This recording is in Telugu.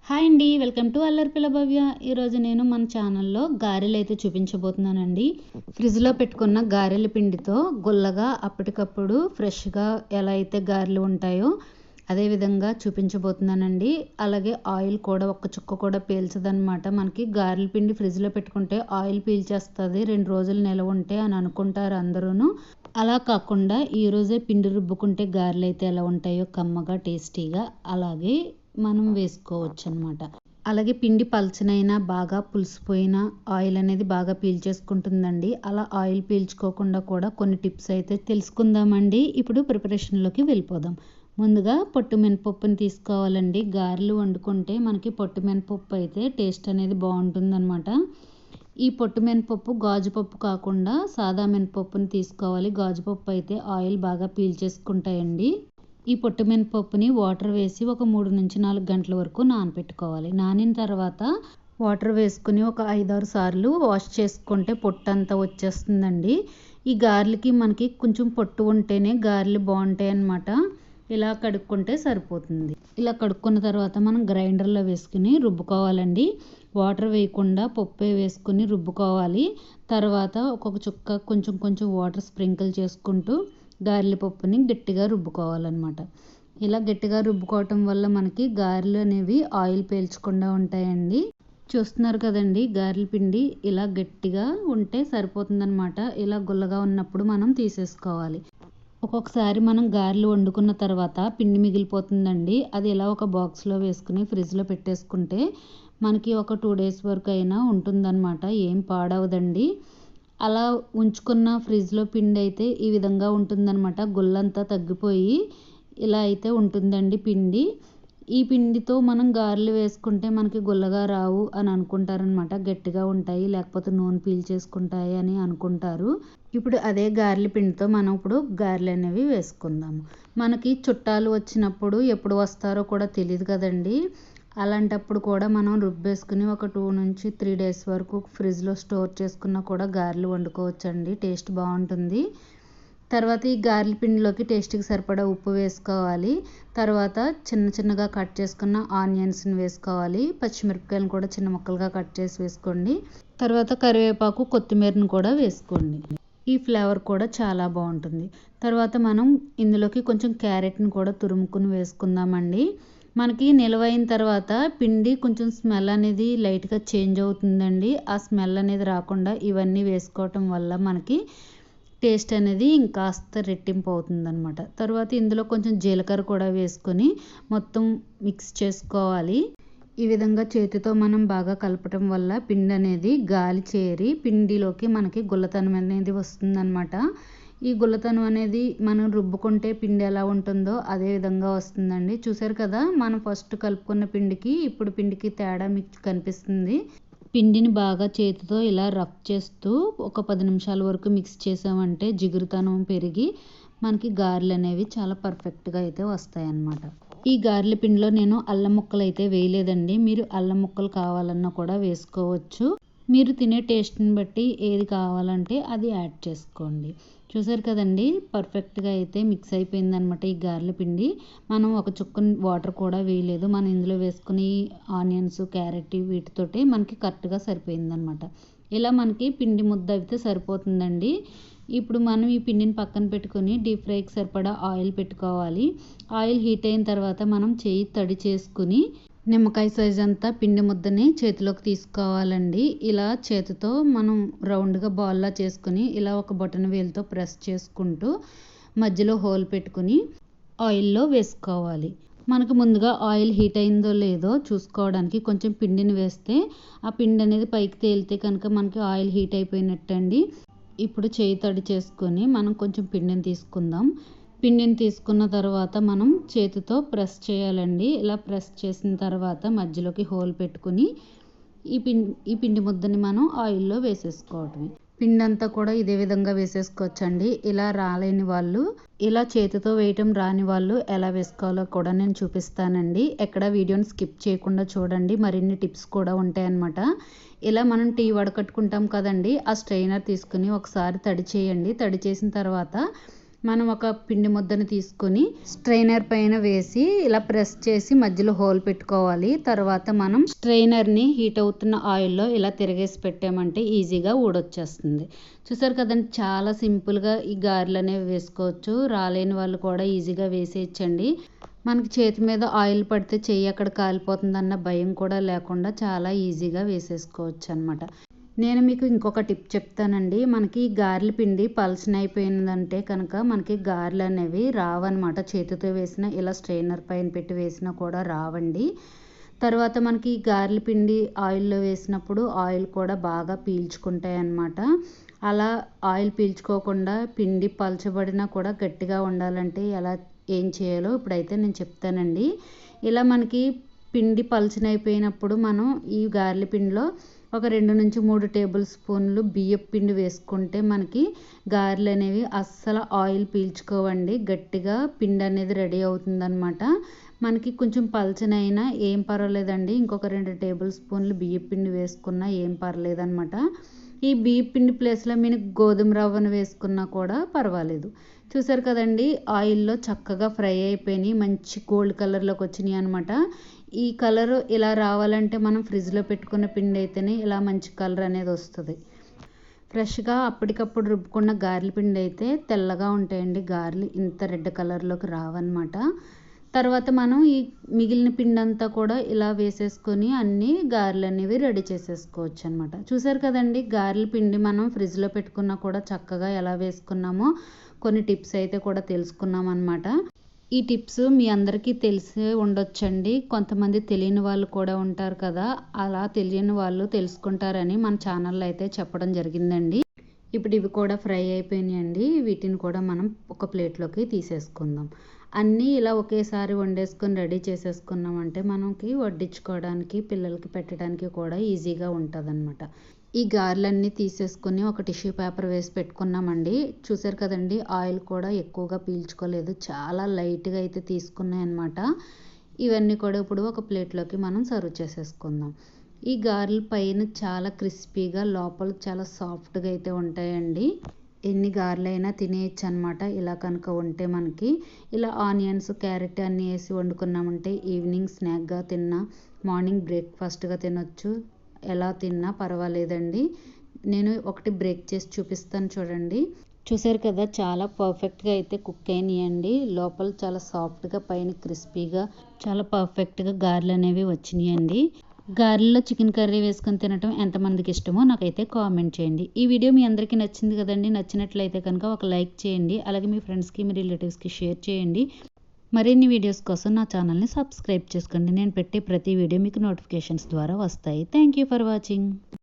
హాయ్ అండి వెల్కమ్ టు అల్లరిపిల్ల భవ్య. ఈరోజు నేను మన ఛానల్లో గారెలు అయితే చూపించబోతున్నానండి. ఫ్రిడ్జ్లో పెట్టుకున్న గారెల పిండితో గుల్లగా అప్పటికప్పుడు ఫ్రెష్గా ఎలా అయితే గారెలు ఉంటాయో అదే విధంగా చూపించబోతున్నానండి. అలాగే ఆయిల్ కూడా ఒక్క చుక్క కూడా పీల్చదనమాట మనకి గారెల పిండి ఫ్రిడ్జ్లో పెట్టుకుంటే ఆయిల్ పీల్చేస్తుంది రెండు రోజులు నిలవ ఉంటే అని అనుకుంటారు అందరూ అలా కాకుండా ఈరోజే పిండి రుబ్బుకుంటే గారెలు అయితే ఎలా ఉంటాయో కమ్మగా టేస్టీగా అలాగే మనం వేసుకోవచ్చు అనమాట అలాగే పిండి పలచనైనా బాగా పులిసిపోయిన ఆయిల్ అనేది బాగా పీల్చేసుకుంటుందండి అలా ఆయిల్ పీల్చుకోకుండా కూడా కొన్ని టిప్స్ అయితే తెలుసుకుందామండి. ఇప్పుడు ప్రిపరేషన్లోకి వెళ్ళిపోదాం. ముందుగా పొట్టు మినపప్పుని తీసుకోవాలండి. గారెలు వండుకుంటే మనకి పొట్టు మినపప్పు అయితే టేస్ట్ అనేది బాగుంటుందన్నమాట. ఈ పొట్టు మినపప్పు గాజుపప్పు కాకుండా సాదా మినపప్పుని తీసుకోవాలి. గాజుపప్పు అయితే ఆయిల్ బాగా పీల్చేసుకుంటాయండి ఈ పొట్టు మినపప్పుని వాటర్ వేసి ఒక మూడు నుంచి నాలుగు గంటల వరకు నానబెట్టుకోవాలి నానిన తర్వాత వాటర్ వేసుకుని ఒక ఐదారు సార్లు వాష్ చేసుకుంటే పొట్టు అంతా వచ్చేస్తుందండి. ఈ గారెలకి మనకి కొంచెం పొట్టు ఉంటేనే గారెలు బాగుంటాయి అన్నమాట. ఇలా కడుక్కుంటే సరిపోతుంది. ఇలా కడుక్కున్న తర్వాత మనం గ్రైండర్లో వేసుకుని రుబ్బుకోవాలండి. వాటర్ వేయకుండా పప్పే వేసుకుని రుబ్బుకోవాలి. తర్వాత ఒక్కొక్క చుక్క కొంచెం కొంచెం వాటర్ స్ప్రింకిల్ చేసుకుంటూ గారెల పప్పుని గట్టిగా రుబ్బుకోవాలన్నమాట. ఇలా గట్టిగా రుబ్బుకోవటం వల్ల మనకి గారెలు అనేవి ఆయిల్ పీల్చకుండా ఉంటాయండి. చూస్తున్నారు కదండి గారెల పిండి ఇలా గట్టిగా ఉంటే సరిపోతుందన్నమాట. ఇలా గుల్లగా ఉన్నప్పుడు మనం తీసేసుకోవాలి. ఒక్కొక్కసారి మనం గారెలు వండుకున్న తర్వాత పిండి మిగిలిపోతుందండి. అది ఇలా ఒక బాక్స్లో వేసుకుని ఫ్రిడ్జ్లో పెట్టేసుకుంటే మనకి ఒక టూ డేస్ వరకు అయినా ఉంటుందన్నమాట. ఏం పాడవదండి. అలా ఉంచుకున్న ఫ్రిడ్జ్లో పిండి అయితే ఈ విధంగా ఉంటుందన్నమాట. గుల్లంతా తగ్గిపోయి ఇలా అయితే ఉంటుందండి పిండి. ఈ పిండితో మనం గారెలు వేసుకుంటే మనకి గుల్లగా రావు అని అనుకుంటారనమాట గట్టిగా ఉంటాయి లేకపోతే నూనె పీల్చేసుకుంటాయి అని అనుకుంటారు. ఇప్పుడు అదే గారెల పిండితో మనం ఇప్పుడు గారెలు అనేవి వేసుకుందాము. మనకి చుట్టాలు వచ్చినప్పుడు ఎప్పుడు వస్తారో కూడా తెలియదు కదండి. అలాంటప్పుడు కూడా మనం రుబ్బేసుకుని ఒక టూ నుంచి త్రీ డేస్ వరకు ఫ్రిడ్జ్లో స్టోర్ చేసుకున్నా కూడా గారెలు వండుకోవచ్చండి. టేస్ట్ బాగుంటుంది. తర్వాత ఈ గారెల పిండిలోకి టేస్ట్కి సరిపడా ఉప్పు వేసుకోవాలి. తర్వాత చిన్న చిన్నగా కట్ చేసుకున్న ఆనియన్స్ని వేసుకోవాలి. పచ్చిమిరపకాయలను కూడా చిన్న ముక్కలుగా కట్ చేసి వేసుకోండి. తర్వాత కరివేపాకు కొత్తిమీరను కూడా వేసుకోండి. ఈ ఫ్లేవర్ కూడా చాలా బాగుంటుంది. తర్వాత మనం ఇందులోకి కొంచెం క్యారెట్ని కూడా తురుముకుని వేసుకుందామండి. మనకి నిలవైన తర్వాత పిండి కొంచెం స్మెల్ అనేది లైట్గా చేంజ్ అవుతుందండి. ఆ స్మెల్ అనేది రాకుండా ఇవన్నీ వేసుకోవటం వల్ల మనకి టేస్ట్ అనేది ఇంకాస్త రెట్టింపు అవుతుందన్నమాట. తర్వాత ఇందులో కొంచెం జీలకర్ర కూడా వేసుకొని మొత్తం మిక్స్ చేసుకోవాలి. ఈ విధంగా చేతితో మనం బాగా కలపటం వల్ల పిండి అనేది గాలి చేరి పిండిలోకి మనకి గుల్లతనం అనేది వస్తుందన్నమాట. ఈ గుల్లతనం అనేది మనం రుబ్బుకుంటే పిండి ఎలా ఉంటుందో అదే విధంగా వస్తుందండి. చూసారు కదా మనం ఫస్ట్ కలుపుకున్న పిండికి ఇప్పుడు పిండికి తేడా మీకు కనిపిస్తుంది. పిండిని బాగా చేతితో ఇలా రఫ్ చేస్తూ ఒక పది నిమిషాల వరకు మిక్స్ చేసామంటే జిగురుతనం పెరిగి మనకి గారెలు అనేవి చాలా పర్ఫెక్ట్గా అయితే వస్తాయన్నమాట. ఈ గారెల పిండిలో నేను అల్లం ముక్కలు అయితే వేయలేదండి. మీరు అల్లం ముక్కలు కావాలన్నా కూడా వేసుకోవచ్చు. మీరు తినే టేస్ట్ని బట్టి ఏది కావాలంటే అది యాడ్ చేసుకోండి. చూసారు కదండి? పర్ఫెక్ట్గా అయితే మిక్స్ అయిపోయిందనమాట ఈ గారెల పిండి. మనం ఒక చుక్క వాటర్ కూడా వేయలేదు. మనం ఇందులో వేసుకుని ఆనియన్స్ క్యారెట్ వీటితోటి మనకి కరెక్ట్గా సరిపోయిందనమాట ఇలా మనకి పిండి ముద్ద అయితే సరిపోతుందండి. ఇప్పుడు మనం ఈ పిండిని పక్కన పెట్టుకొని డీప్ ఫ్రైకి సరిపడా ఆయిల్ పెట్టుకోవాలి. ఆయిల్ హీట్ అయిన తర్వాత మనం చేయి తడి చేసుకుని నిమ్మకాయ సైజ్ అంతా పిండి ముద్దని చేతిలోకి తీసుకోవాలండి. ఇలా చేతితో మనం రౌండ్గా బాల్లా చేసుకుని ఇలా ఒక బటన్ వేలుతో ప్రెస్ చేసుకుంటూ మధ్యలో హోల్ పెట్టుకుని ఆయిల్లో వేసుకోవాలి. మనకు ముందుగా ఆయిల్ హీట్ అయిందో లేదో చూసుకోవడానికి కొంచెం పిండిని వేస్తే ఆ పిండి అనేది పైకి తేలితే కనుక మనకి ఆయిల్ హీట్ అయిపోయినట్టండి. ఇప్పుడు చేయి తడి చేసుకొని మనం కొంచెం పిండిని తీసుకుందాం. పిండిని తీసుకున్న తర్వాత మనం చేతితో ప్రెస్ చేయాలండి. ఇలా ప్రెస్ చేసిన తర్వాత మధ్యలోకి హోల్ పెట్టుకుని ఈ పిండి ఈ పిండి ముద్దని మనం ఆయిల్లో వేసేసుకోవటమే. పిండి అంతా కూడా ఇదే విధంగా వేసేసుకోవచ్చండి. ఇలా రాలేని వాళ్ళు ఇలా చేతితో వేయటం రాని వాళ్ళు ఎలా వేసుకోవాలో కూడా నేను చూపిస్తానండి. ఎక్కడ వీడియోని స్కిప్ చేయకుండా చూడండి. మరిన్ని టిప్స్ కూడా ఉంటాయన్నమాట. ఇలా మనం టీ వడకట్టుకుంటాం కదండి. ఆ స్ట్రైనర్ తీసుకుని ఒకసారి తడి చేయండి. తడి చేసిన తర్వాత మనం ఒక పిండి ముద్దను తీసుకొని స్ట్రైనర్ పైన వేసి ఇలా ప్రెస్ చేసి మధ్యలో హోల్ పెట్టుకోవాలి. తర్వాత మనం స్ట్రైనర్ని హీట్ అవుతున్న ఆయిల్లో ఇలా తిరగేసి పెట్టామంటే ఈజీగా ఊడొచ్చేస్తుంది. చూసారు కదండి చాలా సింపుల్గా ఈ గారెలు అనేవి వేసుకోవచ్చు. రాలేని వాళ్ళు కూడా ఈజీగా వేసేయచ్చండి. మనకి చేతి మీద ఆయిల్ పడితే చెయ్యి అక్కడ కాలిపోతుందన్న భయం కూడా లేకుండా చాలా ఈజీగా వేసేసుకోవచ్చు అనమాట నేను మీకు ఇంకొక టిప్ చెప్తానండి. మనకి గారెల పిండి పల్చన అయిపోయిందంటే కనుక మనకి గారెలు అనేవి రావన్నమాట. చేతితో వేసిన ఇలా స్ట్రైనర్ పైన పెట్టి వేసినా కూడా రావండి. తర్వాత మనకి గారెల పిండి ఆయిల్లో వేసినప్పుడు ఆయిల్ కూడా బాగా పీల్చుకుంటాయి అన్నమాట అలా ఆయిల్ పీల్చుకోకుండా పిండి పలచబడినా కూడా గట్టిగా ఉండాలంటే ఎలా ఏం చేయాలో ఇప్పుడైతే నేను చెప్తానండి. ఇలా మనకి పిండి పలచనైపోయినప్పుడు మనం ఈ గారెల పిండిలో ఒక రెండు నుంచి మూడు టేబుల్ స్పూన్లు బియ్యపు పిండి వేసుకుంటే మనకి గారెలు అనేవి అస్సలు ఆయిల్ పీల్చుకోవండి. గట్టిగా పిండి అనేది రెడీ అవుతుందన్నమాట. మనకి కొంచెం పలచనైనా ఏం పర్వాలేదండి. ఇంకొక రెండు టేబుల్ స్పూన్లు బియ్యపు పిండి వేసుకున్నా ఏం పర్లేదన్నమాట ఈ బియ్యం పిండి ప్లేస్లో మీరు గోధుమ రవ్వను వేసుకున్నా కూడా పర్వాలేదు. చూసారు కదండి ఆయిల్లో చక్కగా ఫ్రై అయిపోయినాయి. మంచి గోల్డ్ కలర్లోకి వచ్చినాయి అనమాట ఈ కలర్ ఇలా రావాలంటే మనం ఫ్రిడ్జ్లో పెట్టుకున్న పిండి అయితేనే ఇలా మంచి కలర్ అనేది వస్తుంది. ఫ్రెష్గా అప్పటికప్పుడు రుబ్బుకున్న గారెల పిండి అయితే తెల్లగా ఉంటాయండి. గారెలు ఇంత రెడ్ కలర్లోకి రావన్నమాట. తర్వాత మనం ఈ మిగిలిన పిండి అంతా కూడా ఇలా వేసేసుకొని అన్ని గారెలు అనేవి రెడీ చేసేసుకోవచ్చు అనమాట చూసారు కదండి గారెల పిండి మనం ఫ్రిడ్జ్లో పెట్టుకున్నా కూడా చక్కగా ఎలా వేసుకున్నామో కొన్ని టిప్స్ అయితే కూడా తెలుసుకున్నాం అనమాట ఈ టిప్స్ మీ అందరికీ తెలిసే ఉండొచ్చండి. కొంతమంది తెలియని వాళ్ళు కూడా ఉంటారు కదా. అలా తెలియని వాళ్ళు తెలుసుకుంటారని మన ఛానల్లో అయితే చెప్పడం జరిగిందండి. ఇప్పుడు ఇవి కూడా ఫ్రై అయిపోయినాయండి. వీటిని కూడా మనం ఒక ప్లేట్లోకి తీసేసుకుందాం. అన్నీ ఇలా ఒకేసారి వండేసుకొని రెడీ చేసేసుకున్నామంటే మనకి వడ్డించుకోవడానికి పిల్లలకి పెట్టడానికి కూడా ఈజీగా ఉంటుందన్నమాట. ఈ గారెలన్నీ తీసేసుకొని ఒక టిష్యూ పేపర్ వేసి పెట్టుకున్నామండి. చూసారు కదండి ఆయిల్ కూడా ఎక్కువగా పీల్చుకోలేదు. చాలా లైట్గా అయితే తీసుకున్నాయి అనమాట ఇవన్నీ కూడా ఇప్పుడు ఒక ప్లేట్లోకి మనం సర్వ్ చేసేసుకుందాం. ఈ గారెల పైన చాలా క్రిస్పీగా లోపల చాలా సాఫ్ట్గా అయితే ఉంటాయండి. ఎన్ని గారెలైనా తినేయచ్చు అనమాట ఇలా కనుక ఉంటే మనకి ఇలా ఆనియన్స్ క్యారెట్ అన్నీ వేసి వండుకున్నామంటే ఈవినింగ్ స్నాక్గా తిన్నా మార్నింగ్ బ్రేక్ఫాస్ట్గా తినొచ్చు. ఎలా తిన్నా పర్వాలేదండి. నేను ఒకటి బ్రేక్ చేసి చూపిస్తాను చూడండి. చూసారు కదా చాలా పర్ఫెక్ట్గా అయితే కుక్ అయినాయండి. లోపల చాలా సాఫ్ట్గా పైన క్రిస్పీగా చాలా పర్ఫెక్ట్గా గారెలు అనేవి వచ్చినాయండి. గారెల్లో చికెన్ కర్రీ వేసుకొని తినటం ఎంతమందికి ఇష్టమో నాకైతే కామెంట్ చేయండి. ఈ వీడియో మీ అందరికీ నచ్చింది కదండి? నచ్చినట్లయితే కనుక ఒక లైక్ చేయండి. అలాగే మీ ఫ్రెండ్స్కి మీ రిలేటివ్స్కి షేర్ చేయండి. మరిన్ని వీడియోస్ కోసం నా ఛానల్ని సబ్స్క్రైబ్ చేసుకోండి. నేను పెట్టే ప్రతి వీడియో మీకు నోటిఫికేషన్స్ ద్వారా వస్తాయి. Thank you for watching